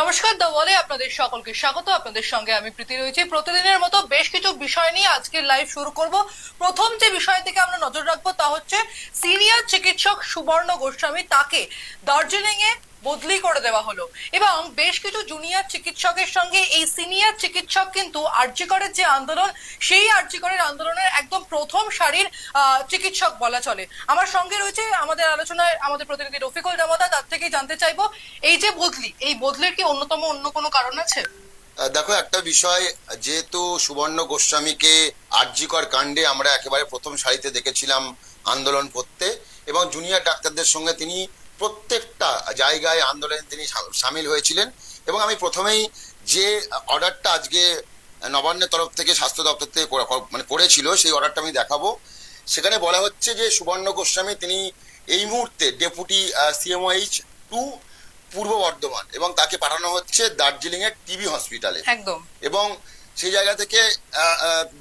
নমস্কার দা ওয়ালে আপনাদের সকলকে স্বাগত। আপনাদের সঙ্গে আমি প্রীতি রয়েছি। প্রতিদিনের মতো বেশ কিছু বিষয় নিয়ে আজকের লাইভ শুরু করব। প্রথম যে বিষয় থেকে আমরা নজর রাখব তা হচ্ছে সিনিয়র চিকিৎসক সুবর্ণ গোস্বামী। তাকে দার্জিলিং এ বদলি করে দেওয়া হলো। এবং বেশ কিছু জুনিয়র চিকিৎসকের সঙ্গে এই সিনিয়র চিকিৎসক কিন্তু আর্যিকরের যে আন্দোলন, সেই আর্যিকরের আন্দোলনের একদম প্রথম সারির চিকিৎসক বলা চলে। আমার সঙ্গে রয়েছে আমাদের আলোচনায় আমাদের প্রতিনিধি রফিকুল জামাতা তার থেকে জানতে চাইব, এই যে বদলি, এই বদলির কি অন্যতম অন্য কোনো কারণ আছে? দেখো, একটা বিষয়, যেহেতু সুবর্ণ গোস্বামীকে আর্যিকর কাণ্ডে আমরা একেবারে প্রথম সারিতে দেখেছিলাম আন্দোলন করতে, এবং জুনিয়র ডাক্তারদের সঙ্গে তিনি প্রত্যেকটা জায়গায় আন্দোলনে তিনি সামিল হয়েছিলেন এবং আমি প্রথমেই যে অর্ডারটা আজকে নবান্নের তরফ থেকে স্বাস্থ্য দপ্তর থেকে মানে করেছিল সেই অর্ডারটা আমি দেখাবো। সেখানে বলা হচ্ছে যে সুবর্ণ গোস্বামী তিনি এই মুহূর্তে ডেপুটি সিএমওএইচ টু পূর্ব বর্ধমান এবং তাকে পাঠানো হচ্ছে দার্জিলিং এর টিবি হসপিটালে। একদম। এবং সেই জায়গা থেকে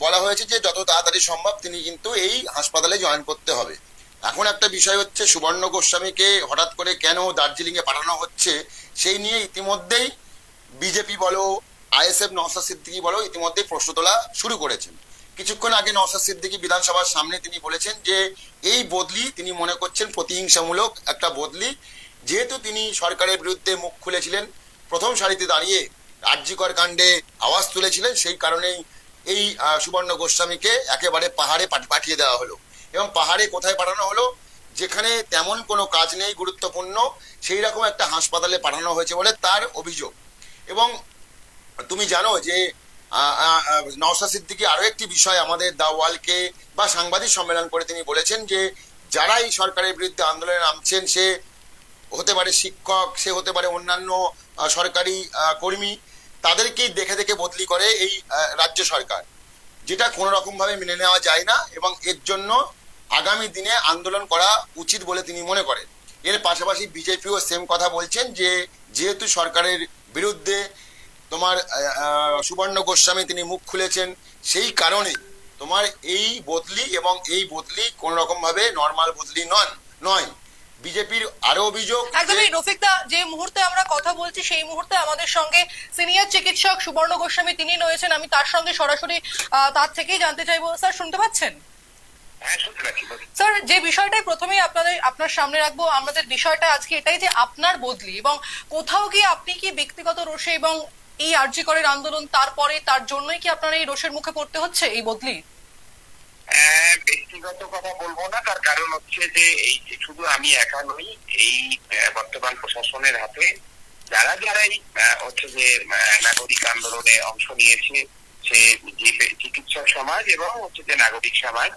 বলা হয়েছে যে যত তাড়াতাড়ি সম্ভব তিনি কিন্তু এই হাসপাতালে জয়েন করতে হবে। এখন একটা বিষয় হচ্ছে, সুবর্ণ গোস্বামীকে হঠাৎ করে কেন দার্জিলিং এ পাঠানো হচ্ছে, সেই নিয়ে ইতিমধ্যেই বিজেপি বলো, আইএসএফ নওসাদ সিদ্দিকি বলো, ইতিমধ্যেই প্রশ্ন তোলা শুরু করেছেন। কিছুক্ষণ আগে নওসাদ সিদ্দিকি বিধানসভার সামনে তিনি বলেছেন যে, এই বদলি তিনি মনে করছেন প্রতিহিংসামূলক একটা বদলি। যেহেতু তিনি সরকারের বিরুদ্ধে মুখ খুলেছিলেন, প্রথম সারিতে দাঁড়িয়ে রাজ্যকর কাণ্ডে আওয়াজ তুলেছিলেন, সেই কারণেই এই সুবর্ণ গোস্বামীকে একেবারে পাহাড়ে পাঠ- পাঠিয়ে দেওয়া হলো। এবং পাহাড়ে কোথায় পাঠানো হলো, যেখানে তেমন কোনো কাজ নেই গুরুত্বপূর্ণ, সেই রকম একটা হাসপাতালে পাঠানো হয়েছে বলে তার অভিযোগ। এবং তুমি জানো যে নওশাদ সিদ্দিকী আরও একটি বিষয় আমাদের দা ওয়ালকে বা সাংবাদিক সম্মেলন করে তিনি বলেছেন যে, যারা এই সরকারের বিরুদ্ধে আন্দোলনে নামছেন, সে হতে পারে শিক্ষক, সে হতে পারে অন্যান্য সরকারি কর্মী, তাদেরকেই দেখে দেখে বদলি করে এই রাজ্য সরকার। যেটা কোনো রকম ভাবে মেনে নেওয়া যায় না এবং এর জন্য আগামী দিনে আন্দোলন করা উচিত বলে তিনি মনে করেন। এর পাশাপাশি বিজেপিও সেম কথা বলছেন যে, যেহেতু সরকারের বিরুদ্ধে তোমার সুবর্ণ গোস্বামী তিনি মুখ খুলেছেন, সেই কারণে তোমার এই বদলি এবং এই বদলি কোনো রকম ভাবে নর্মাল বদলি নন, নয়। বিজেপির আরও অভিযোগ যে- একদমই। রফিকদা যে মুহূর্তে আমরা কথা বলছি সেই মুহূর্তে আমাদের সঙ্গে সিনিয়র চিকিৎসক সুবর্ণ গোস্বামী তিনি রয়েছেন। আমি তার সঙ্গে সরাসরি তার থেকেই জানতে চাইব। স্যার শুনতে পাচ্ছেন? হ্যাঁ শুনতে পাচ্ছি বলুন। স্যার যে বিষয়টাই প্রথমেই আপনাদের আপনার সামনে রাখব আমাদের বিষয়টা আজকে এটাই যে আপনার বদলি এবং কোথাও কি আপনি কি ব্যক্তিগত রোষে এবং এই আর্যিকরের আন্দোলন তারপরে তার জন্যই কি আপনার এই রোষের মুখে পড়তে হচ্ছে এই বদলি? ব্যক্তিগত কথা বলব না, তার কারণ হচ্ছে যে এই শুধু আমি একা নই, এই বর্তমান প্রশাসনের হাতে যারা যারাই হচ্ছে যে নাগরিক আন্দোলনে অংশ নিয়েছে, সে চিকিৎসক সমাজ এবং হচ্ছে যে নাগরিক সমাজ,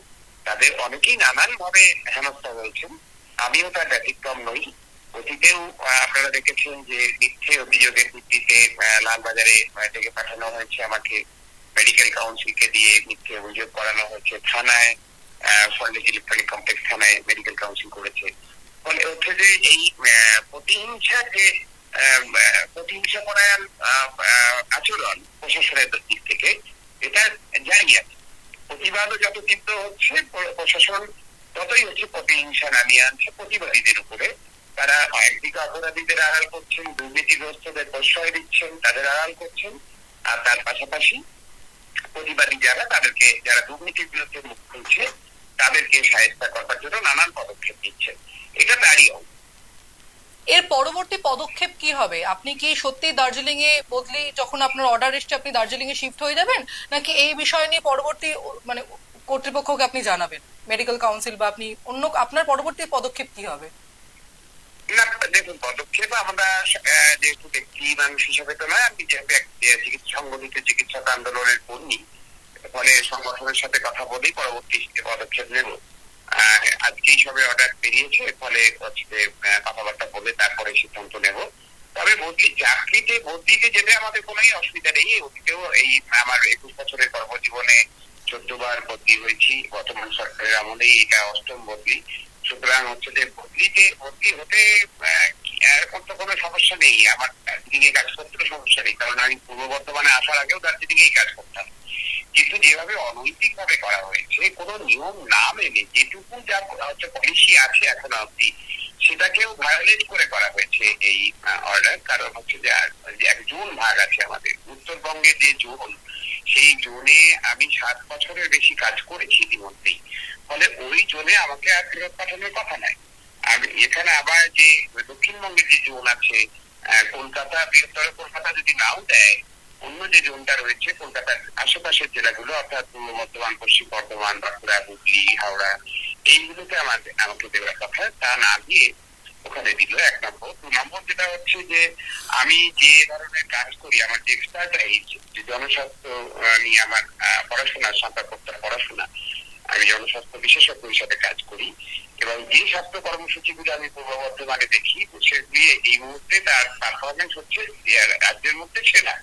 তাদের অনেকেই নানান ভাবে হেনস্থা হয়েছেন আমিও তার ব্যতিক্রম নই। অতীতেও আপনারা দেখেছেন যে মিথ্যে অভিযোগের ভিত্তিতে লালবাজারে ডেকে পাঠানো হয়েছে আমাকে। মেডিকেল কাউন্সিলকে দিয়ে মিথ্যে অভিযোগ করানো হয়েছে থানায় ফলেজ ইলেকট্রনিক কমপ্লেক্স থানায় মেডিকেল কাউন্সিল করেছে ফলে হচ্ছে যে এই প্রতিহিংসা যে প্রতিহিংসা পরায়ণ আচরণ প্রশাসনের দিক থেকে এটা জারি আছে প্রতিবাদও যত তীব্র হচ্ছে প্রশাসন ততই হচ্ছে প্রতিহিংসা নামিয়ে আনছে প্রতিবাদীদের উপরে। তারা একদিকে অপরাধীদের আড়াল করছেন, দুর্নীতিগ্রস্তদের প্রশ্রয় দিচ্ছেন, তাদের আড়াল করছেন, আর তার পাশাপাশি প্রতিবাদী যারা তাদেরকে, যারা দুর্নীতির বিরুদ্ধে মুখ খুলছে, তাদেরকে সাহায্য করবার জন্য নানান পদক্ষেপ নিচ্ছে। এটা তারই। এর পরবর্তী পদক্ষেপ কি হবে? আপনি কি সত্যি দার্জিলিং এ বদলি, যখন আপনার অর্ডার এসছে, আপনি দার্জিলিং এ শিফট হয়ে যাবেন? নাকি এই বিষয় নিয়ে পরবর্তী মানে কর্তৃপক্ষকে আপনি জানাবেন? মেডিকেল কাউন্সিল বা আপনি অন্য, আপনার পরবর্তী পদক্ষেপ কি হবে? দেখুন, পদক্ষেপ আমরা যেহেতু ব্যক্তি মানুষ হিসেবে তো নয়, আমি চিকিৎসা সংগঠিত চিকিৎসক আন্দোলনের কর্মী, ফলে সংগঠনের সাথে কথা বলেই পরবর্তী পদক্ষেপ নেব। আজকেই সবে অর্ডার বেরিয়েছে, ফলে হচ্ছে কথাবার্তা বলে তারপরে সিদ্ধান্ত নেব। তবে বদলি চাকরিতে বদলিতে যেতে আমাদের কোনো অসুবিধা নেই, অতীতেও এই আমার একুশ বছরের কর্মজীবনে চোদ্দ বার বদলি হয়েছি, বর্তমান সরকারের আমলেই এটা অষ্টম বদলি। সুতরাং হচ্ছে যে বদলিতে বদলি হতে এরকম তো কোনো সমস্যা নেই। আমার দার্জিলিং এ কাজ করতে সমস্যা নেই, কারণ আমি পূর্ব বর্ধমানে আসার আগেও দার্জিলিং এই কাজ করতাম। কিন্তু যেভাবে অনৈতিক ভাবে করা হয়েছে, কোনো নিয়ম না মেনে যেটুকু যা হচ্ছে পলিসি আছে এখন অব্দি সেটাকেও ভায়োলেট করে করা হয়েছে এই অর্ডার কারণ হচ্ছে যে এক জোন ভাগ আছে আমাদের, উত্তরবঙ্গে যে জোন, সেই জোনে আমি সাত বছরের বেশি কাজ করেছি ইতিমধ্যেই ফলে ওই জোনে আমাকে আর ফেরত পাঠানোর কথা নাই। আর এখানে আবার যে দক্ষিণবঙ্গের যে জোন আছে কলকাতা, বৃহত্তর কলকাতা যদি নাও দেয়, অন্য যে জোনটা রয়েছে, কলকাতার আশেপাশের জেলাগুলো, অর্থাৎ পূর্ব বর্ধমান, পশ্চিম বর্ধমান, বাঁকুড়া, হুগলি, হাওড়া, এইগুলোতে আমাদের আমাকে দেওয়ার কথা। তা না দিয়ে ওখানে দিল এক নম্বর। দু নম্বর যেটা হচ্ছে যে, আমি যে ধরনের কাজ করি, আমার যে এক্সপার্টাইজ যে জনস্বাস্থ্য নিয়ে আমার পড়াশোনা স্নাতকোত্তর পড়াশোনা আমি জনস্বাস্থ্য বিশেষজ্ঞ হিসাবে কাজ করি এবং যে স্বাস্থ্য কর্মসূচিগুলো আমি পূর্ব বর্ধমানে দেখি সেগুলি এই মুহূর্তে তার পারফরমেন্স হচ্ছে রাজ্যের মধ্যে সেরা।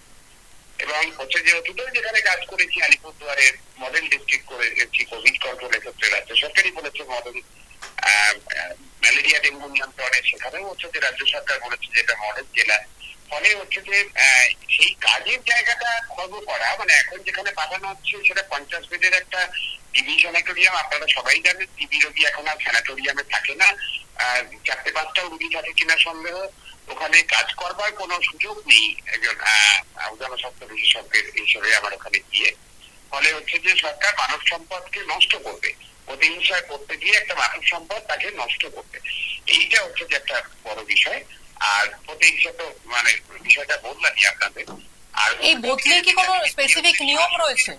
এবং হচ্ছে যে অতীতেও যেখানে কাজ করেছি, আলিপুরদুয়ারের মডেল ডিস্ট্রিক্ট করে করেছি কোভিড কন্ট্রোলের ক্ষেত্রে রাজ্য সরকারই বলেছে মডেল ম্যালেরিয়া ডেঙ্গু নিয়ন্ত্রণে। সেখানেও হচ্ছে যে রাজ্য সরকার বলেছে যে এটা মডেল জেলা ফলে হচ্ছে যে সেই কাজের জায়গাটা খর্ব করা মানে এখন যেখানে পাঠানো হচ্ছে সেটা পঞ্চাশ বেডের একটা টিবি স্যানাটোরিয়াম আপনারা সবাই জানেন টিবি রোগী এখন আর স্যানাটোরিয়ামে থাকে না। চারটে পাঁচটাও রুগী থাকে কিনা সন্দেহ, ওখানে কাজ করবার কোনো সুযোগ নেই একজন জনস্বাস্থ্য বিশেষজ্ঞের হিসেবে আমার ওখানে গিয়ে। ফলে হচ্ছে যে সরকার মানব সম্পদকে নষ্ট করবে। প্রতিহিংসা করতে গিয়ে একটা মানব সম্পদ তাকে নষ্ট করবে। এইটা হচ্ছে যে একটা বড় বিষয়। আর প্রতিহিংসা তো মানে বিষয়টা বললামই আপনাদের। আর এই বদলির কি কোনো specific নিয়ম রয়েছে?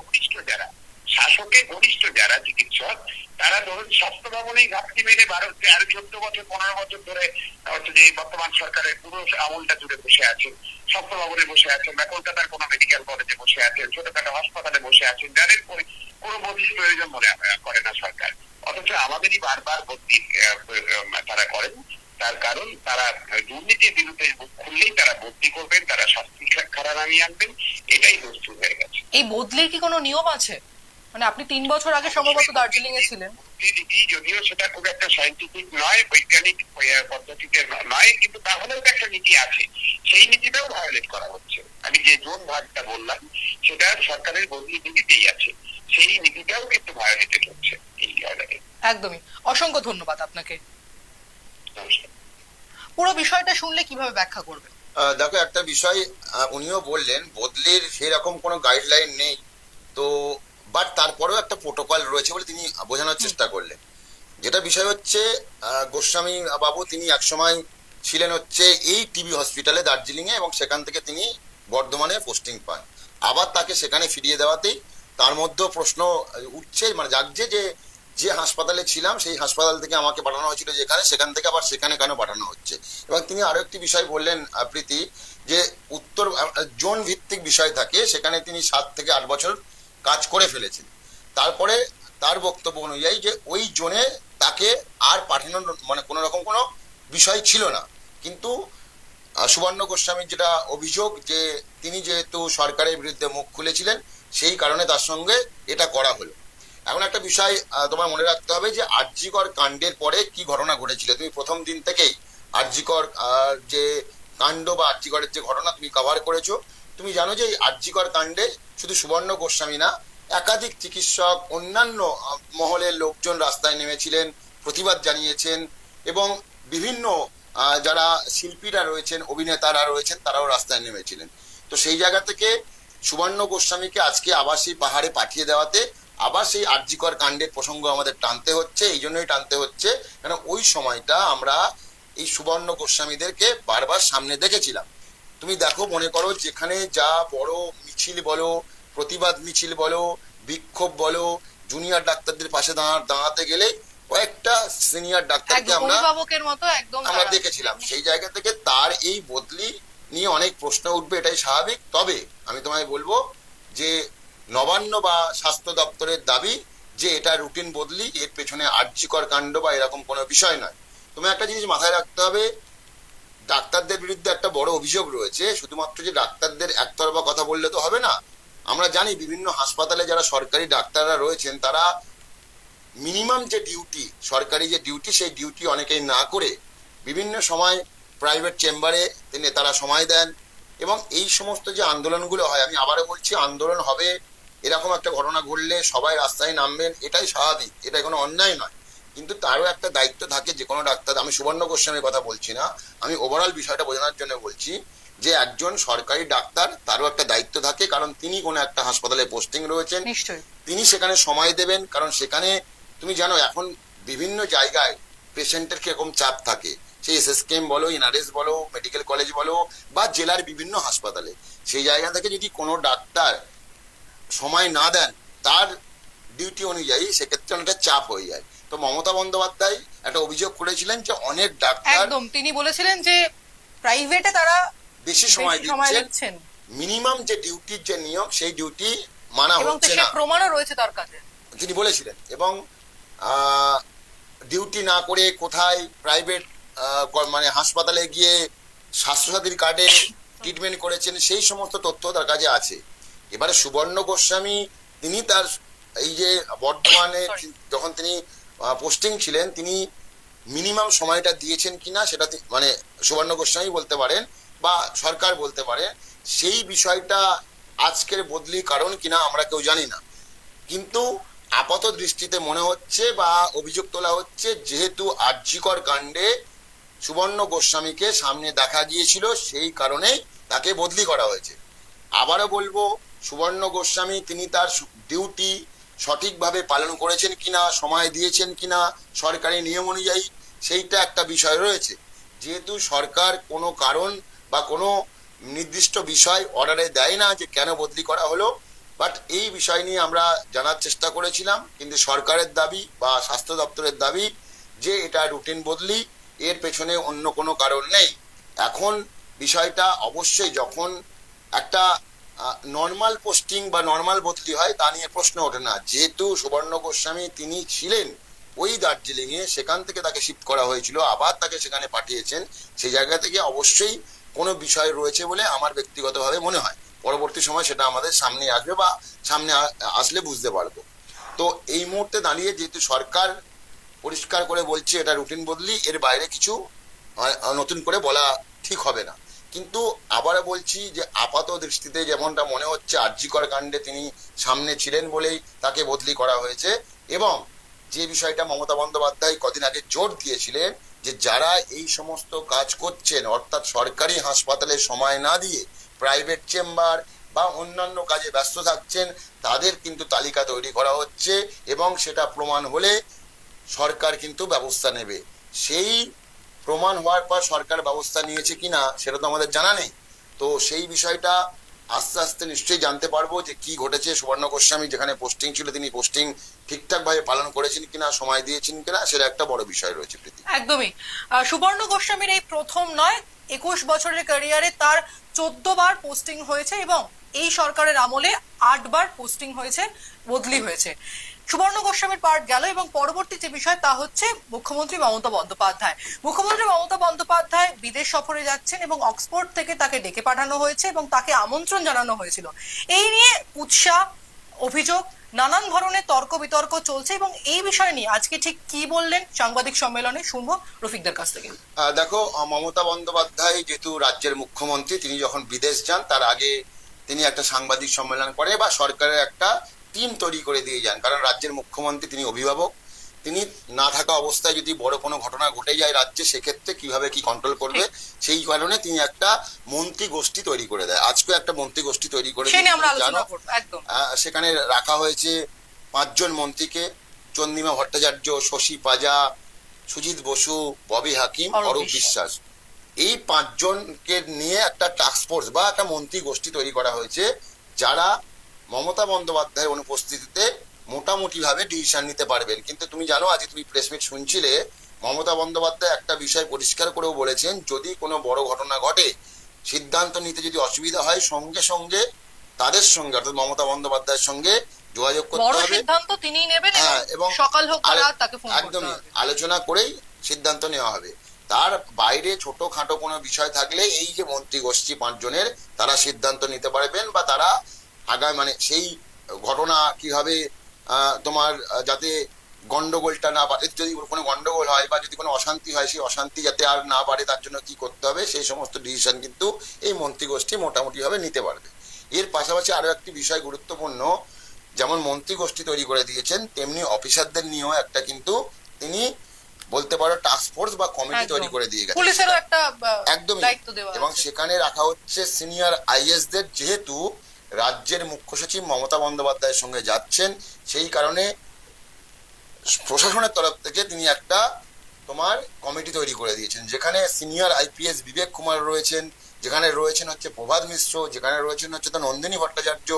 যারা শাসকের ঘনিষ্ঠ যারা চিকিৎসক তারা ধরুন স্বাস্থ্য ভবনেই ঘাটতি মেরে বারো তেরো চোদ্দ বছর পনেরো বছর ধরে হচ্ছে যে বর্তমান সরকারের পুরো আমলটা জুড়ে বসে আছেন স্বাস্থ্য ভবনে বসে আছেন বা কলকাতার কোনো মেডিকেল কলেজে বসে আছেন ছোটখাটো হাসপাতালে বসে আছেন যাদের কোনো বদলির প্রয়োজন মনে করে না সরকার। অথচ আমাদেরই বারবার বদলি তারা করেন। তার কারণ তারা দুর্নীতির বিরুদ্ধে মুখ খুললেই তারা বদলি করবেন তারা শাস্তি খারা নামিয়ে আনবেন এটাই দস্তুর হয়ে গেছে। এই বদলির কি কোনো নিয়ম আছে? মানে আপনি তিন বছর আগে সম্ভবত দার্জিলিং এ ছিলেন যদিও সেটা খুব একটা সাইন্টিফিক নয় বৈজ্ঞানিক পদ্ধতিতে নয় কিন্তু তাহলেও তো একটা নীতি আছে। সেই নীতিটাও ভায়োলেট করা হচ্ছে। আমি যে জোন ভাগটা বললাম সেটা সরকারের বদলি নীতিতেই আছে। সেই নীতিটাও কিন্তু ভায়োলেটেড হচ্ছে এই একদমই। অসংখ্য ধন্যবাদ আপনাকে। পুরো বিষয়টা শুনলে কীভাবে ব্যাখ্যা করবেন? আহ, দেখো একটা বিষয় উনিও বললেন বদলির সেরকম কোনো গাইডলাইন নেই। তো বাট তারপরেও একটা প্রোটোকল রয়েছে বলে তিনি বোঝানোর চেষ্টা করলেন। যেটা বিষয় হচ্ছে গোস্বামী বাবু তিনি একসময় ছিলেন হচ্ছে এই টিবি হসপিটালে দার্জিলিংয়ে এবং সেখান থেকে তিনি বর্ধমানে পোস্টিং পান। আবার তাকে সেখানে ফিরিয়ে দেওয়াতেই তার মধ্যেও প্রশ্ন উঠছে মানে জাগছে যে যে হাসপাতালে ছিলাম, সেই হাসপাতাল থেকে আমাকে পাঠানো হয়েছিল যেখানে, সেখান থেকে আবার সেখানে কেন পাঠানো হচ্ছে? এবং তিনি আরও একটি বিষয় বললেন প্রীতি যে উত্তর, জোন ভিত্তিক বিষয় থাকে, সেখানে তিনি সাত থেকে আট বছর কাজ করে ফেলেছেন। তারপরে তার বক্তব্য অনুযায়ী যে ওই জোনে তাকে আর পাঠানোর মানে কোনো রকম কোনো বিষয় ছিল না। কিন্তু সুবর্ণ গোস্বামীর যেটা অভিযোগ যে তিনি যেহেতু সরকারের বিরুদ্ধে মুখ খুলেছিলেন, সেই কারণে তার সঙ্গে এটা করা হলো। এখন একটা বিষয় তোমার মনে রাখতে হবে যে আর্যিকর কাণ্ডের পরে কি ঘটনা ঘটেছিল। তুমি প্রথম দিন থেকেই আর্যিকর যে কাণ্ড বা আর্যিকরের যে ঘটনা তুমি কভার করেছ, তুমি জানো যে এই আর্যিকর কাণ্ডে শুধু সুবর্ণ গোস্বামী না, একাধিক চিকিৎসক, অন্যান্য মহলের লোকজন রাস্তায় নেমেছিলেন, প্রতিবাদ জানিয়েছেন এবং বিভিন্ন যারা শিল্পীরা রয়েছেন, অভিনেতারা রয়েছেন, তারাও রাস্তায় নেমেছিলেন। তো সেই জায়গা থেকে সুবর্ণ গোস্বামীকে আজকে আবার সেই পাহাড়ে পাঠিয়ে দেওয়াতে আবার সেই আর্যিকর কাণ্ডের প্রসঙ্গ আমাদের টানতে হচ্ছে এই জন্যই টানতে হচ্ছে কেন ওই সময়টা আমরা এই সুবর্ণ গোস্বামীদেরকে বারবার সামনে দেখেছিলাম। তুমি দেখো মনে করো যেখানে যা বড় মিছিল বলো প্রতিবাদ মিছিল বলো বিক্ষোভ বলো জুনিয়র ডাক্তারদের পাশে দাঁড়া দাঁড়াতে গেলে কয়েকটা সিনিয়র ডাক্তারকে আমরা আমরা দেখেছিলাম। সেই জায়গা থেকে তার এই বদলি নিয়ে অনেক প্রশ্ন উঠবে এটাই স্বাভাবিক। তবে আমি তোমায় বলব যে নবান্ন বা স্বাস্থ্য দপ্তরের দাবি যে এটা রুটিন বদলি, এর পেছনে আর্যিকর কাণ্ড বা এরকম কোনো বিষয় নয়। তুমি একটা জিনিস মাথায় রাখতে হবে, ডাক্তারদের বিরুদ্ধে একটা বড় অভিযোগ রয়েছে, শুধুমাত্র যে ডাক্তারদের একতরফা কথা বললে তো হবে না। আমরা জানি বিভিন্ন হাসপাতালে যারা সরকারি ডাক্তাররা রয়েছেন, তারা মিনিমাম যে ডিউটি, সরকারি যে ডিউটি, সেই ডিউটি অনেকেই না করে বিভিন্ন সময় প্রাইভেট চেম্বারে তিনি তারা সময় দেন। এবং এই সমস্ত যে আন্দোলনগুলো হয়, আমি আবারও বলছি, আন্দোলন হবে এরকম একটা ঘটনা ঘটলে সবাই রাস্তায় নামবেন এটাই স্বাভাবিক এটা কোনো অন্যায় নয়। কিন্তু তারও একটা দায়িত্ব থাকে যে কোনো ডাক্তার আমি সুবর্ণ গোস্বামীর কথা বলছি না আমি ওভারঅল বিষয়টা বোঝানোর জন্য বলছি যে একজন সরকারি ডাক্তার তারও একটা দায়িত্ব থাকে কারণ তিনি কোনো একটা হাসপাতালে পোস্টিং রয়েছেন। তিনি সেখানে সময় দেবেন কারণ সেখানে তুমি জানো এখন বিভিন্ন জায়গায় পেশেন্টের কীরকম চাপ থাকে। সেই এসএসকেএম বলো এনআরএস বলো মেডিকেল কলেজ বলো বা জেলার বিভিন্ন হাসপাতালে। সেই জায়গা থেকে যদি কোনো ডাক্তার সময় না দেন তার ডিউটি অনুযায়ী সেক্ষেত্রে অনেকটা চাপ হয়ে যায়। তো মমতা বন্দ্যোপাধ্যায় একটা অভিযোগ করেছিলেন যে অনেক ডাক্তার একদম তিনি বলেছিলেন যে প্রাইভেটে তারা বেশি সময় দিচ্ছেন। মিনিমাম যে ডিউটির যে নিয়ম সেই ডিউটি মানা হচ্ছে না। প্রমাণও রয়েছে তার কাছে। তিনি বলেছিলেন এবং ডিউটি না করে কোথায় প্রাইভেট মানে হাসপাতালে গিয়ে স্বাস্থ্যসাথীর কার্ডে ট্রিটমেন্ট করেছেন সেই সমস্ত তথ্য তার কাছে আছে। এবারে সুবর্ণ গোস্বামী তিনি তার এই যে বর্তমানে যখন তিনি পোস্টিং ছিলেন তিনি মিনিমাম সময়টা দিয়েছেন কিনা সেটা মানে সুবর্ণ গোস্বামী বলতে পারেন বা সরকার বলতে পারে সেই বিষয়টা আজকের বদলি কারণ কিনা আমরা কেউ জানি না। কিন্তু আপাত দৃষ্টিতে মনে হচ্ছে বা অভিযোগ তোলা হচ্ছে যেহেতু আর্যিকর কাণ্ডে সুবর্ণ গোস্বামীকে সামনে দেখা গিয়েছিল সেই কারণেই তাকে বদলি করা হয়েছে। আবারও বলব সুবর্ণ গোস্বামী, তিনি তার ডিউটি সঠিকভাবে পালন করেছেন কিনা, সময় দিয়েছেন কিনা সরকারি নিয়ম অনুযায়ী সেইটা একটা বিষয় রয়েছে। যেহেতু সরকার কোনো কারণ বা কোনো নির্দিষ্ট বিষয় অর্ডারে দেয় না যে কেন বদলি করা হলো বাট এই বিষয় নিয়ে আমরা জানার চেষ্টা করেছিলাম। কিন্তু সরকারের দাবি বা স্বাস্থ্য দপ্তরের দাবি যে এটা রুটিন বদলি, এর পেছনে অন্য কোনো কারণ নেই। এখন বিষয়টা অবশ্যই যখন একটা নর্মাল পোস্টিং বা নর্মাল বদলি হয়, তা নিয়ে প্রশ্ন ওঠে না। যেহেতু সুবর্ণ গোস্বামী তিনি ছিলেন ওই দার্জিলিং এ, সেখান থেকে তাকে শিফট করা হয়েছিল, আবার তাকে সেখানে পাঠিয়েছেন। সেই জায়গা থেকে অবশ্যই কোনো বিষয় রয়েছে বলে আমার ব্যক্তিগতভাবে মনে হয়। পরবর্তী সময় সেটা আমাদের সামনে আসবে বা সামনে আসলে বুঝতে পারব। তো এই মুহূর্তে দাঁড়িয়ে যেহেতু সরকার পরিষ্কার করে বলছে এটা রুটিন বদলি, এর বাইরে কিছু নতুন করে বলা ঠিক হবে না। কিন্তু আবারও বলছি যে আপাত দৃষ্টিতে যেমনটা মনে হচ্ছে আর্যিকর কাণ্ডে তিনি সামনে ছিলেন বলেই তাকে বদলি করা হয়েছে। এবং যে বিষয়টা মমতা বন্দ্যোপাধ্যায় কদিন আগে জোর দিয়েছিলেন যে যারা এই সমস্ত কাজ করছেন, অর্থাৎ সরকারি হাসপাতালে সময় না দিয়ে প্রাইভেট চেম্বার বা অন্যান্য কাজে ব্যস্ত থাকছেন, তাদের কিন্তু তালিকা তৈরি করা হচ্ছে এবং সেটা প্রমাণ হলে সরকার কিন্তু ব্যবস্থা নেবে। সেই প্রমাণ হওয়ার পর সরকার ব্যবস্থা নিয়েছে কিনা সেটা তো আমাদের জানা নেই। তো সেই বিষয়টা আস্তে আস্তে নিশ্চয়ই জানতে পারব যে কি ঘটেছে। সুবর্ণ গোস্বামী যেখানে পোস্টিং ছিল, তিনি পোস্টিং ঠিকঠাক ভাবে পালন করেছেন কিনা, সময় দিয়েছেন কিনা, সেটা একটা বড় বিষয় রয়েছে একদমই। সুবর্ণ গোস্বামীর এই প্রথম নয়, একুশ বছরের ক্যারিয়ারে তার চোদ্দ বার পোস্টিং হয়েছে এবং এই সরকারের আমলে আটবার পোস্টিং হয়েছে, বদলি হয়েছে। সুবর্ণ গোস্বামীর পার্ট গেল এবং পরবর্তী যে বিষয় তা হচ্ছে মুখ্যমন্ত্রী মমতা বন্দ্যোপাধ্যায়। মুখ্যমন্ত্রী মমতা বন্দ্যোপাধ্যায় বিদেশ সফরে যাচ্ছেন এবং অক্সফোর্ড থেকে তাকে ডেকে পাঠানো হয়েছে এবং তাকে আমন্ত্রণ জানানো হয়েছিল। এই নিয়ে উৎসাহ, অভিযোগ, নানান ধরনের তর্ক বিতর্ক চলছে এবং এই বিষয় নিয়ে আজকে ঠিক কি বললেন সাংবাদিক সম্মেলনে শুনব রফিকদের কাছ থেকে। দেখো মমতা বন্দ্যোপাধ্যায় যেহেতু রাজ্যের মুখ্যমন্ত্রী, তিনি যখন বিদেশ যান, তার আগে তিনি একটা সাংবাদিক সম্মেলন করে বা সরকারের একটা টিম তৈরি করে দিয়ে যান কারণ রাজ্যের মুখ্যমন্ত্রী তিনি অভিভাবক তিনি না থাকা অবস্থায় যদি বড় কোনো ঘটনা ঘটে যায় রাজ্যে সেক্ষেত্রে কীভাবে কি কন্ট্রোল করবে সেই কারণে তিনি একটা মন্ত্রী গোষ্ঠী তৈরি করে দেয় আজকে একটা মন্ত্রী গোষ্ঠী তৈরি করে জানো। সেখানে রাখা হয়েছে পাঁচজন মন্ত্রীকে চন্দ্রিমা ভট্টাচার্য শশী পাজা সুজিত বসু ববি হাকিম অরূপ। বিশ্বাস এই পাঁচজনকে নিয়ে একটা টাস্ক ফোর্স বা একটা মন্ত্রী গোষ্ঠী তৈরি করা হয়েছে যারা মমতা বন্দ্যোপাধ্যায়ের অনুপস্থিতিতে মোটামুটি ভাবে ডিসিশন নিতে পারবেন। কিন্তু তুমি জানো আজ তুমি প্রেস মিট শুনছিলে মমতা বন্দ্যোপাধ্যায় একটা বিষয় পরিষ্কার করেও বলেছেন যদি কোনো বড় ঘটনা ঘটে সিদ্ধান্ত নিতে যদি অসুবিধা হয় সঙ্গে সঙ্গে তাদের সঙ্গে অর্থাৎ মমতা বন্দ্যোপাধ্যায়ের সঙ্গে যোগাযোগ করতে হবে। সিদ্ধান্ত তিনিই নেবেন হ্যাঁ, এবং সকাল হোক তাকে ফোন হবে। আলোচনা করেই সিদ্ধান্ত নেওয়া হবে। তার বাইরে ছোটখাটো কোনো বিষয় থাকলে এই যে মন্ত্রী গোষ্ঠী পাঁচজনের তারা সিদ্ধান্ত নিতে পারবেন বা তারা আগামী মানে সেই ঘটনা কীভাবে তোমার যাতে গন্ডগোলটা না বাড়ে যদি কোনো গন্ডগোল হয় বা যদি কোনো অশান্তি হয় সেই অশান্তি যাতে আর না বাড়ে তার জন্য কি করতে হবে সেই সমস্ত ডিসিশন কিন্তু এই মন্ত্রী গোষ্ঠী মোটামুটি ভাবে নিতে পারবে। এর পাশাপাশি আরও একটি বিষয় গুরুত্বপূর্ণ যেমন মন্ত্রী গোষ্ঠী তৈরি করে দিয়েছেন তেমনি অফিসারদের নিয়েও একটা কিন্তু তিনি বলতে পারো টাস্ক ফোর্স বা কমিটি তৈরি করে দিয়ে গেছে পুলিশেরও একটা একদমই। এবং সেখানে রাখা হচ্ছে সিনিয়র আইএস দের যেহেতু রাজ্যের মুখ্য সচিব মমতা বন্দ্যোপাধ্যায়ের সঙ্গে যাচ্ছেন সেই কারণে প্রশাসনের তরফ থেকে তিনি একটা তোমার কমিটি তৈরি করে দিয়েছেন যেখানে সিনিয়র আইপিএস বিবেক কুমার রয়েছেন যেখানে রয়েছেন হচ্ছে প্রভাত মিশ্র যেখানে রয়েছেন হচ্ছে তো নন্দিনী ভট্টাচার্য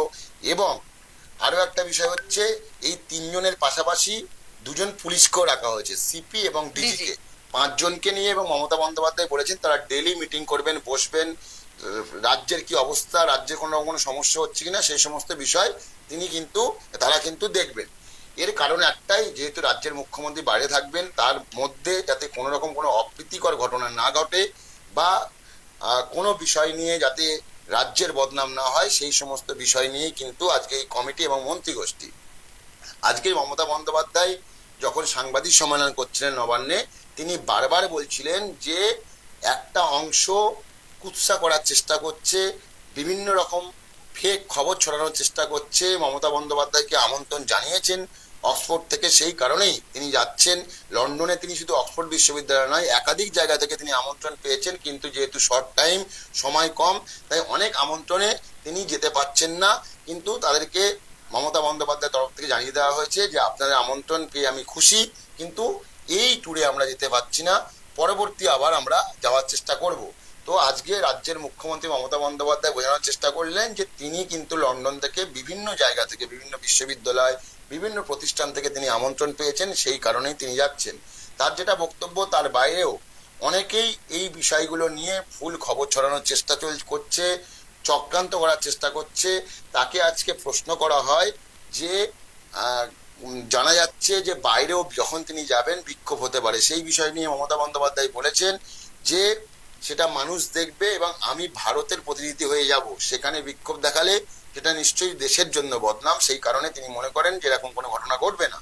এবং আরও একটা বিষয় হচ্ছে এই তিনজনের পাশাপাশি দুজন পুলিশকেও রাখা হয়েছে সিপি এবং ডিজিকে। পাঁচজনকে নিয়ে এবং মমতা বন্দ্যোপাধ্যায় বলেছেন তারা ডেলি মিটিং করবেন বসবেন রাজ্যের কি অবস্থা, রাজ্যে কোনো রকম কোনো সমস্যা হচ্ছে কিনা, সেই সমস্ত বিষয় তিনি কিন্তু, তারা কিন্তু দেখবেন। এর কারণ একটাই, যেহেতু রাজ্যের মুখ্যমন্ত্রী বাইরে থাকবেন, তার মধ্যে যাতে কোনো রকম কোনো অপ্রীতিকর ঘটনা না ঘটে বা কোনো বিষয় নিয়ে যাতে রাজ্যের বদনাম না হয়, সেই সমস্ত বিষয় নিয়েই কিন্তু আজকে এই কমিটি এবং মন্ত্রী গোষ্ঠী আজকে মমতা বন্দ্যোপাধ্যায় যখন সাংবাদিক সম্মেলন করছিলেন নবান্নে, তিনি বারবার বলছিলেন যে একটা অংশ কুৎসা করার চেষ্টা করছে, বিভিন্ন রকম ফেক খবর ছড়ানোর চেষ্টা করছে। মমতা বন্দ্যোপাধ্যায়কে আমন্ত্রণ জানিয়েছেন অক্সফোর্ড থেকে সেই কারণেই তিনি যাচ্ছেন। লন্ডনে তিনি শুধু অক্সফোর্ড বিশ্ববিদ্যালয় নয়, একাধিক জায়গা থেকে তিনি আমন্ত্রণ পেয়েছেন, কিন্তু যেহেতু শর্ট টাইম সময় কম, তাই অনেক আমন্ত্রণে তিনি যেতে পারছেন না। কিন্তু তাদেরকে মমতা বন্দ্যোপাধ্যায়ের তরফ থেকে জানিয়ে দেওয়া হয়েছে যে, আপনাদের আমন্ত্রণ পেয়ে আমি খুশি, কিন্তু এই ট্যুরে আমরা যেতে পারছি না। পরবর্তী আবার আমরা যাওয়ার চেষ্টা করব। তো আজকে রাজ্যের মুখ্যমন্ত্রী মমতা বন্দ্যোপাধ্যায় বোঝানোর চেষ্টা করলেন যে তিনি কিন্তু লন্ডন থেকে বিভিন্ন জায়গা থেকে, বিভিন্ন বিশ্ববিদ্যালয়, বিভিন্ন প্রতিষ্ঠান থেকে তিনি আমন্ত্রণ পেয়েছেন, সেই কারণেই তিনি যাচ্ছেন। তার যেটা বক্তব্য, তার বাইরেও অনেকেই এই বিষয়গুলো নিয়ে ফুল খবর ছড়ানোর চেষ্টা চল, করছে, চক্রান্ত করার চেষ্টা করছে। তাকে আজকে প্রশ্ন করা হয় যে জানা যাচ্ছে যে বাইরেও যখন তিনি যাবেন বিক্ষোভ হতে পারে। সেই বিষয় নিয়ে মমতা বন্দ্যোপাধ্যায় বলেছেন যে সেটা মানুষ দেখবে এবং আমি ভারতের প্রতিনিধি হয়ে যাব। সেখানে বিক্ষোভ দেখালে সেটা নিশ্চয়ই দেশের জন্য বদনাম। সেই কারণে তিনি মনে করেন যে এরকম কোনো ঘটনা ঘটবে না।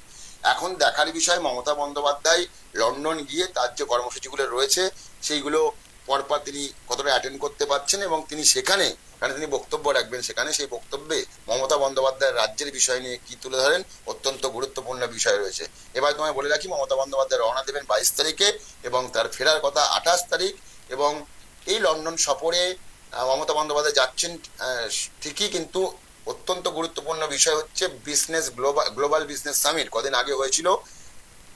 এখন দেখার বিষয়, মমতা বন্দ্যোপাধ্যায় লন্ডন গিয়ে তার যে কর্মসূচিগুলো রয়েছে, সেইগুলো পরপর তিনি কতটা অ্যাটেন্ড করতে পারছেন এবং তিনি সেখানে কারণ তিনি বক্তব্য রাখবেন, সেখানে সেই বক্তব্যে মমতা বন্দ্যোপাধ্যায় রাজ্যের বিষয় নিয়ে কি তুলে ধরেন, অত্যন্ত গুরুত্বপূর্ণ বিষয় রয়েছে। এবার তোমায় বলে রাখি, মমতা বন্দ্যোপাধ্যায় রওনা দেবেন বাইশ তারিখে এবং তার ফেরার কথা আঠাশ তারিখ। এবং এই লন্ডন সফরে মমতা বন্দ্যোপাধ্যায় যাচ্ছেন ঠিকই কিন্তু অত্যন্ত গুরুত্বপূর্ণ বিষয় হচ্ছে business global global business summit কদিন আগে হয়েছিল,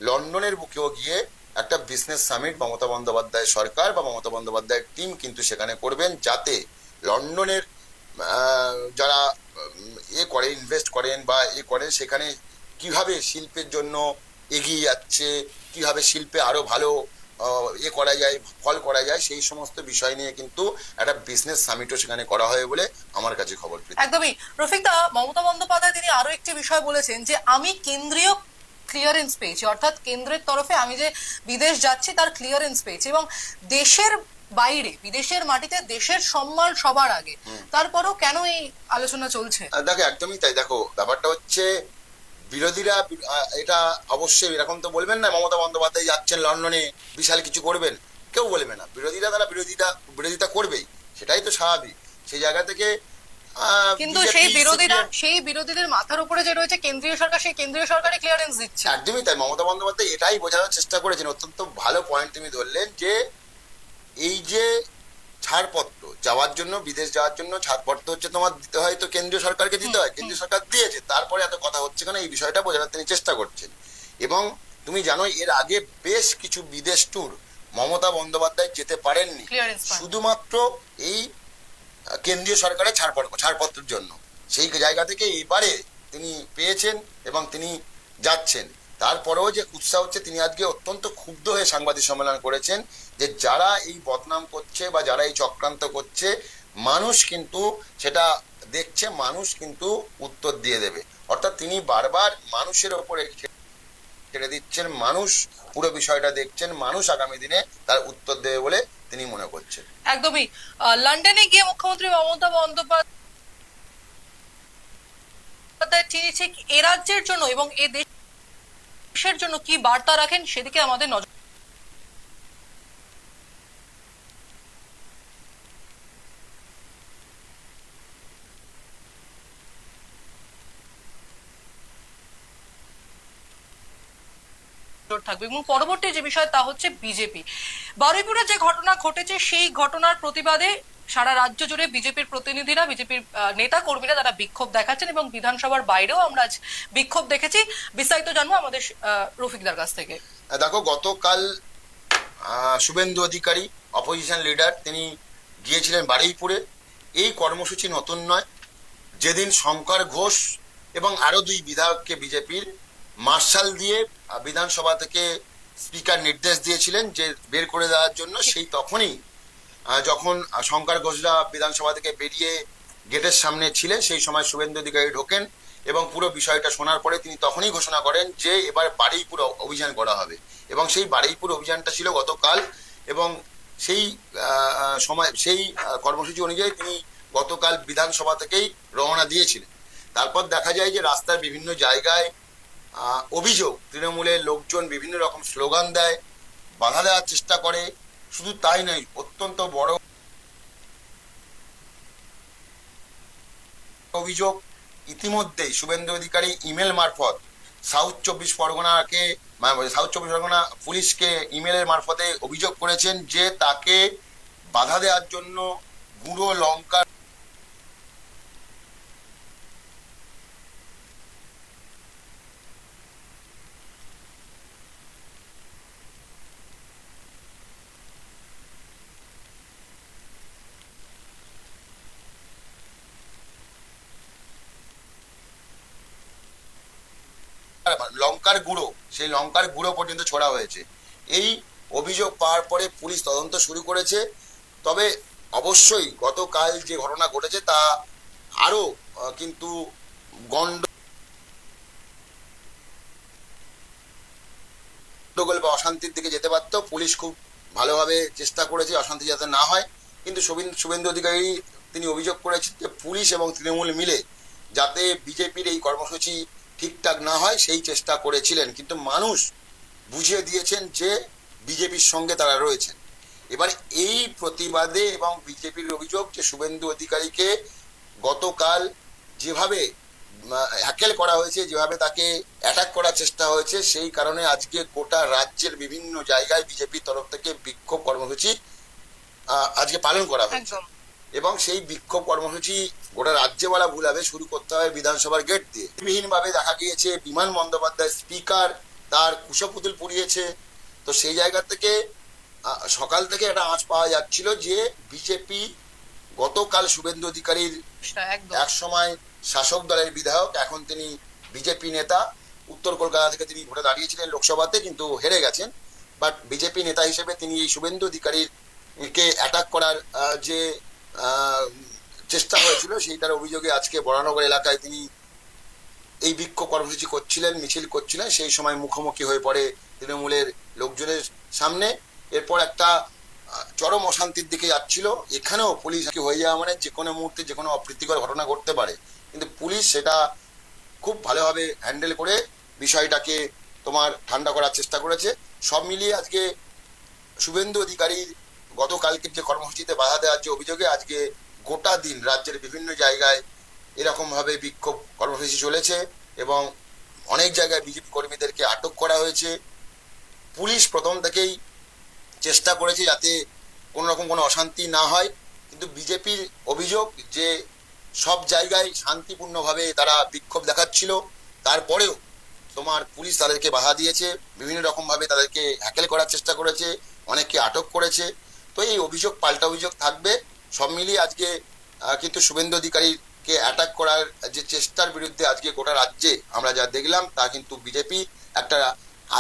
লন্ডনের বুকেও গিয়ে একটা বিজনেস সামিট মমতা বন্দ্যোপাধ্যায় সরকার বা মমতা বন্দ্যোপাধ্যায়ের টিম কিন্তু সেখানে করবেন যাতে লন্ডনের যারা এ করে ইনভেস্ট করেন বা এ করেন, সেখানে কীভাবে শিল্পের জন্য এগিয়ে যাচ্ছে, কীভাবে শিল্পে আরও ভালো এ করা যায় ফল করা যায় সেই সমস্ত বিষয় নিয়ে কিন্তু একটা বিজনেস সামিটও সেখানে করা হয় বলে আমার কাছে খবর একদমই। রফিকদা মমতা বন্দ্যোপাধ্যায় তিনি আরও একটি বিষয় বলেছেন যে আমি কেন্দ্রীয় ক্লিয়ারেন্স পেয়েছি। অর্থাৎ কেন্দ্রের তরফে আমি যে বিদেশ যাচ্ছি তার ক্লিয়ারেন্স পেয়েছি এবং দেশের বাইরে বিদেশের মাটিতে দেশের সম্মান সবার আগে। তারপরও কেন এই আলোচনা চলছে? দেখো একদমই তাই। দেখো ব্যাপারটা হচ্ছে বিরোধীরা এটা অবশ্যই এরকম তো বলবেন না মমতা বন্দ্যোপাধ্যায় যাচ্ছেন লন্ডনে বিশাল কিছু করবেন কেউ বলবে না। বিরোধীরা তারা বিরোধিতা বিরোধিতা করবেই সেটাই তো স্বাভাবিক। সেই জায়গা থেকে কিন্তু সেই বিরোধীরা সেই বিরোধীদের মাথার উপরে যে রয়েছে কেন্দ্রীয় সরকার সেই কেন্দ্রীয় সরকারই ক্লিয়ারেন্স দিচ্ছে। একদমই তাই। মমতা বন্দ্যোপাধ্যায় এটাই বোঝানোর চেষ্টা করেছেন। অত্যন্ত ভালো পয়েন্ট তুমি ধরলেন যে এই যে ছাড়পত্র যাওয়ার জন্য বিদেশ যাওয়ার জন্য ছাড়পত্র হচ্ছে তোমার দিতে হয় তো কেন্দ্রীয় সরকারকে দিতে হয়। কেন্দ্রীয় সরকার দিয়েছে তারপরে এত কথা হচ্ছে কেন? এই বিষয়টা বোঝানোর তিনি চেষ্টা করছেন। এবং তুমি জানো এর আগে বেশ কিছু বিদেশ ট্যুর মমতা বন্দ্যোপাধ্যায় যেতে পারেননি। শুধুমাত্র এই কেন্দ্রীয় সরকারের ছাড়পত্র ছাড়পত্রের জন্য। সেই জায়গা থেকে এবারে তিনি পেয়েছেন এবং তিনি যাচ্ছেন। তারপরেও যে উৎসাহ হচ্ছে, তিনি আজকে অত্যন্ত ক্ষুব্ধ হয়ে সাংবাদিক সম্মেলন করেছেন যে যারা এই বদনাম করছে বা যারা এই চক্রান্ত করছে, মানুষ কিন্তু সেটা দেখছে, মানুষ কিন্তু উত্তর দিয়ে দেবে। অর্থাৎ তিনি বারবার মানুষের ওপরে ছেড়ে দিচ্ছেন, মানুষ পুরো বিষয়টা দেখছেন, মানুষ আগামী দিনে তার উত্তর দেবে বলে তিনি মনে করছেন। একদমই। লন্ডনে গিয়ে মুখ্যমন্ত্রী মমতা বন্দ্যোপাধ্যায় তিনি এ রাজ্যের জন্য এবং এ দেশের জন্য কি বার্তা রাখেন সেদিকে আমাদের নজর। নজর থাকবে এবং পরবর্তী যে বিষয় তা হচ্ছে বিজেপি। বারুইপুরে যে ঘটনা ঘটেছে, সেই ঘটনার প্রতিবাদে সারা রাজ্য জুড়ে বিজেপির প্রতিনিধিরা, বিজেপির নেতা কর্মীরা তারা বিক্ষোভ দেখাচ্ছেন এবং বিধানসভার বাইরেও আমরা আজ বিক্ষোভ দেখেছি। বিস্তারিত জানব আমাদের রফিকদার কাছ থেকে। দেখো, গতকাল শুভেন্দু অধিকারী অপোজিশন লিডার তিনি গিয়েছিলেন বারুইপুরে। এই কর্মসূচি নতুন নয়। যেদিন শঙ্কর ঘোষ এবং আরও দুই বিধায়ককে বিজেপির মার্শাল দিয়ে বিধানসভা থেকে স্পিকার নির্দেশ দিয়েছিলেন যে বের করে দেওয়ার জন্য, সেই তখনই যখন শঙ্কর ঘোষরা বিধানসভা থেকে বেরিয়ে গেটের সামনে ছিলেন সেই সময় শুভেন্দু অধিকারী ঢোকেন এবং পুরো বিষয়টা শোনার পরে তিনি তখনই ঘোষণা করেন যে এবার বারুইপুর অভিযান করা হবে। এবং সেই বারুইপুর অভিযানটা ছিল গতকাল এবং সেই সময়, সেই কর্মসূচি অনুযায়ী তিনি গতকাল বিধানসভা থেকেই রওনা দিয়েছিলেন। তারপর দেখা যায় যে রাস্তার বিভিন্ন জায়গায় অভিযোগ। তৃণমূলের লোকজন বিভিন্ন রকম স্লোগান দেয়, বাধা দেওয়ার চেষ্টা করে। শুধু তাই নয়, অত্যন্ত বড় অভিযোগ ইতিমধ্যেই শুভেন্দু অধিকারী ইমেল মারফত সাউথ চব্বিশ পরগনাকে সাউথ চব্বিশ পরগনা পুলিশকে ইমেলের মারফতে অভিযোগ করেছেন যে তাকে বাধা দেওয়ার জন্য গুঁড়ো লঙ্কা লঙ্কার গুঁড়ো, সেই লঙ্কার গুঁড়ো পর্যন্ত ছোড়া হয়েছে। এই অভিযোগ পাওয়ার পরে পুলিশ তদন্ত শুরু করেছে। তবে অবশ্যই গতকাল যে ঘটনা ঘটেছে তা আরও কিন্তু কিন্তু গন্ডগোল বা অশান্তির দিকে যেতে পারতো। পুলিশ খুব ভালোভাবে চেষ্টা করেছে অশান্তি যাতে না হয়। কিন্তু শুভেন্দু অধিকারী তিনি অভিযোগ করেছেন যে পুলিশ এবং তৃণমূল মিলে যাতে বিজেপির এই কর্মসূচি ঠিকঠাক না হয়, সেই চেষ্টা করেছিলেন। কিন্তু মানুষ বুঝিয়ে দিয়েছেন যে, বিজেপির সঙ্গে তারা রয়েছেন। এবার এই প্রতিবাদে এবং বিজেপির অভিযোগ যে, শুভেন্দু অধিকারীকে গতকাল যেভাবে হ্যাকেল করা হয়েছে, যেভাবে তাকে অ্যাটাক করার চেষ্টা হয়েছে, সেই কারণে আজকে গোটা রাজ্যের বিভিন্ন জায়গায় বিজেপির তরফ থেকে বিক্ষোভ কর্মসূচি আজকে পালন করা হয়েছে। এবং সেই বিক্ষোভ কর্মসূচি গোটা রাজ্যে বলা ভুল হবে শুরু করতে হবে বিধানসভার গেট দিয়ে। বিহীনভাবে দেখা গিয়েছে বিমান বন্দ্যোপাধ্যায় স্পিকার তার কুশপুতুল পুড়িয়েছে। তো সেই জায়গা থেকে সকাল থেকে একটা আঁচ পাওয়া যাচ্ছিল যে বিজেপি গতকাল শুভেন্দু অধিকারীর এক সময় শাসক দলের বিধায়ক এখন তিনি বিজেপি নেতা। উত্তর কলকাতা থেকে তিনি ভোটে দাঁড়িয়েছিলেন লোকসভাতে কিন্তু হেরে গেছেন। বাট বিজেপি নেতা হিসেবে তিনি এই শুভেন্দু অধিকারীর কে অ্যাটাক করার যে চেষ্টা হয়েছিল, সেইটার অভিযোগে আজকে বরানগর এলাকায় তিনি এই বিক্ষোভ কর্মসূচি করছিলেন, মিছিল করছিলেন, সেই সময় মুখোমুখি হয়ে পড়ে তৃণমূলের লোকজনের সামনে। এরপর একটা চরম অশান্তির দিকে যাচ্ছিল। এখানেও পুলিশ হয়ে যাওয়া মানে যে কোনো মুহূর্তে যে কোনো অপ্রীতিকর ঘটনা ঘটতে পারে। কিন্তু পুলিশ সেটা খুব ভালোভাবে হ্যান্ডেল করে বিষয়টাকে তোমার ঠান্ডা করার চেষ্টা করেছে। সব মিলিয়ে আজকে শুভেন্দু অধিকারীর গতকালকের যে কর্মসূচিতে বাধা দেওয়ার যে অভিযোগে আজকে গোটা দিন রাজ্যের বিভিন্ন জায়গায় এরকম ভাবে বিক্ষোভ কর্মসূচি চলেছে এবং অনেক জায়গায় বিজেপি কর্মীদেরকে আটক করা হয়েছে। পুলিশ প্রথম থেকেই চেষ্টা করেছে যাতে কোনো রকম কোনো অশান্তি না হয়, কিন্তু বিজেপির অভিযোগ যে সব জায়গায় শান্তিপূর্ণভাবে তারা বিক্ষোভ দেখাচ্ছিল, তারপরেও তোমার পুলিশ তাদেরকে বাধা দিয়েছে, বিভিন্ন রকমভাবে তাদেরকে হ্যাকেল করার চেষ্টা করেছে, অনেককে আটক করেছে। তো এই অভিযোগ, পাল্টা অভিযোগ থাকবে। সব মিলিয়ে আজকে কিন্তু শুভেন্দু অধিকারীকে অ্যাটাক করার যে চেষ্টার বিরুদ্ধে আজকে গোটা রাজ্যে আমরা যা দেখলাম, তা কিন্তু বিজেপি একটা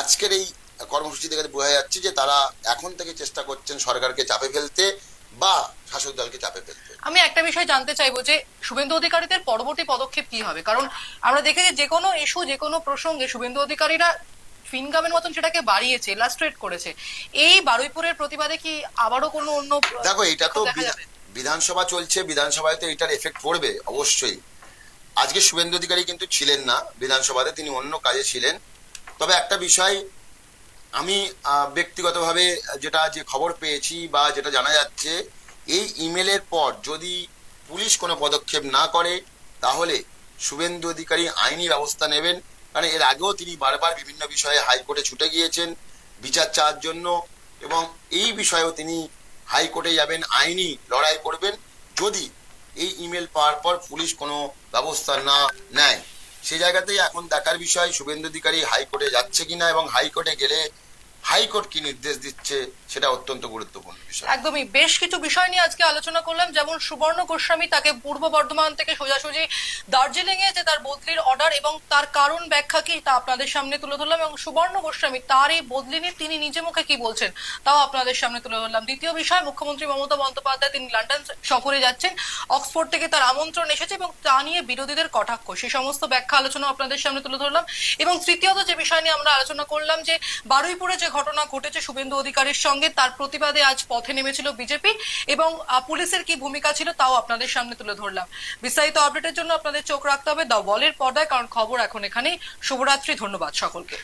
আজকের এই কর্মসূচি থেকে বোঝা যাচ্ছে যে তারা এখন থেকে চেষ্টা করছেন সরকারকে চাপে ফেলতে বা শাসক দলকে চাপে ফেলতে। আমি একটা বিষয় জানতে চাইব যে শুভেন্দু অধিকারীদের পরবর্তী পদক্ষেপ কি হবে? কারণ আমরা দেখেছি যে কোনো ইস্যু যে কোনো প্রসঙ্গে শুভেন্দু অধিকারীরা ফিনগামের মতন সেটাকে বাড়িয়েছে ইলাস্ট্রেট করেছে। এই বারুইপুরের প্রতিবাদে কি আবারও কোনো অন্য দেখো এটা তো? বিধানসভা চলছে বিধানসভায় তো এটার এফেক্ট পড়বে অবশ্যই। আজকে শুভেন্দু অধিকারী কিন্তু ছিলেন না বিধানসভাতে তিনি অন্য কাজে ছিলেন। তবে একটা বিষয় আমি ব্যক্তিগতভাবে যেটা যে খবর পেয়েছি বা যেটা জানা যাচ্ছে এই ইমেলের পর যদি পুলিশ কোনো পদক্ষেপ না করে তাহলে শুভেন্দু অধিকারী আইনি ব্যবস্থা নেবেন। কারণ এর আগেও তিনি বারবার বিভিন্ন বিষয়ে হাইকোর্টে ছুটে গিয়েছেন বিচার চাওয়ার জন্য এবং এই বিষয়েও তিনি হাইকোর্টে যাবেন, আইনি লড়াই করবেন। যদি এই ইমেল পাওয়ার পর পুলিশ কোনো ব্যবস্থা না নেয়, সে জায়গাতেই এখন দেখার বিষয়, শুভেন্দু অধিকারী হাইকোর্টে যাচ্ছে কিনা এবং হাইকোর্টে গেলে হাইকোর্ট কি নির্দেশ দিচ্ছে সেটা অত্যন্ত গুরুত্বপূর্ণ বিষয়। একদমই। বেশ কিছু বিষয় নিয়ে আজকে আলোচনা করলাম। যেমন সুবর্ণ গোস্বামী তাকে পূর্ব বর্ধমান থেকে সোজাসুজি দার্জিলিং এ যে তার বদলির অর্ডার এবং তার কারণ ব্যাখ্যা কি তা আপনাদের সামনে তুলে ধরলাম এবং সুবর্ণ গোস্বামী তার এই বদলি নিয়ে তিনি নিজে মুখে কি বলছেন তাও আপনাদের সামনে তুলে ধরলাম। দ্বিতীয় বিষয়, মুখ্যমন্ত্রী মমতা বন্দ্যোপাধ্যায়, তিনি লন্ডন সফরে যাচ্ছেন। অক্সফোর্ড থেকে তার আমন্ত্রণ এসেছে এবং তা নিয়ে বিরোধীদের কটাক্ষ। সে সমস্ত ব্যাখ্যা আলোচনা আপনাদের সামনে তুলে ধরলাম। এবং তৃতীয়ত যে বিষয় নিয়ে আমরা আলোচনা করলাম যে বারুইপুরে যে ঘটনা ঘটেছে শুভেন্দু অধিকারীর সঙ্গে তার প্রতিবাদে আজ পথে নেমেছিল বিজেপি এবং পুলিশের কি ভূমিকা ছিল তাও আপনাদের সামনে তুলে ধরলাম। বিস্তারিত আপডেটের জন্য আপনাদের চোখ রাখতে হবে দ্য ওয়ালের পর্দায়, কারণ খবর এখন এখানে শুভরাত্রি, ধন্যবাদ সকলকে।